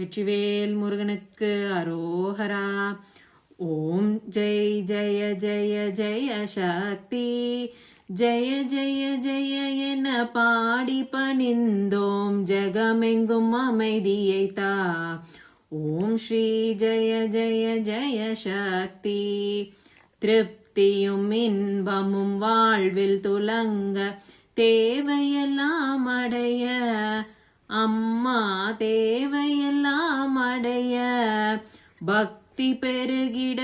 வெற்றிவேல் முருகனுக்கு அரோஹரா. ஓம் ஜெய் ஜெய ஜெய ஜெய சக்தி. ஜெய ஜெய ஜெய என பாடி பணிந்தோம் ஜெகமெங்கும் அமைதியை தா. ஓம் ஸ்ரீ ஜெய ஜெய ஜெய சக்தி. திருப்தியும் இன்பமும் வாழ்வில் துலங்க தேவையெல்லாம் அடைய அம்மா தே அடைய பக்தி பெருகிட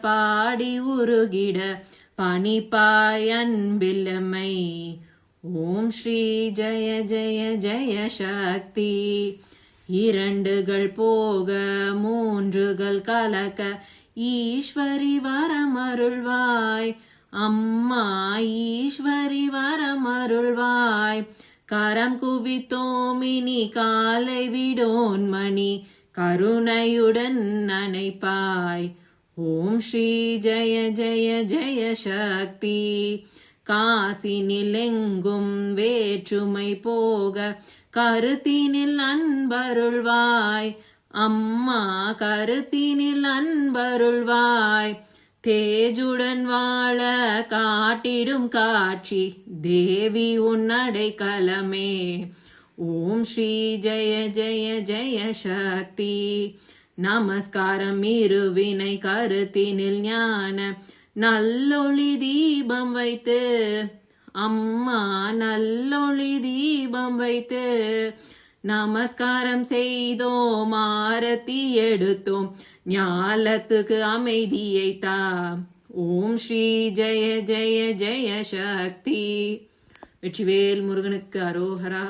பாடி உருகிட. பணிப்பாய் அன்பில்லமை ஓம் ஸ்ரீ ஜய ஜய ஜய சக்தி. இரண்டுகள் போக மூன்றுகள் கலக்க. ஈஸ்வரி வரமருள்வாய் அம்மா ஈஸ்வரி வரமருள்வாய் கரம் குவித்தோமினி காலை விடோன்மணி. மணி கருணையுடன் நனைப்பாய். ஓம் ஸ்ரீ ஜெய ஜெய ஜெய சக்தி. காசி நிலெங்கும் வேற்றுமை போக கருத்தினில் அன்பருள்வாய். அம்மா கருத்தினில் அன்பருள்வாய். தேஜுடன் வாழ காட்டிடும் காட்சி. தேவி உன்னடை கலமே. ஓம் ஸ்ரீ ஜெய ஜெய ஜெய சக்தி. நமஸ்காரம் இருவினை கருத்தினில் ஞான. நல்லொளி தீபம் வைத்து அம்மா நல்லொளி தீபம் வைத்து நமஸ்காரம் செய்தோம் ஆரத்தி எடுத்தோம் ஞாலத்துக்கு அமைதியை தா. ஓம் ஸ்ரீ ஜெய ஜெய ஜெய சக்தி. வெற்றிவேல் முருகனுக்கு அரோஹரா.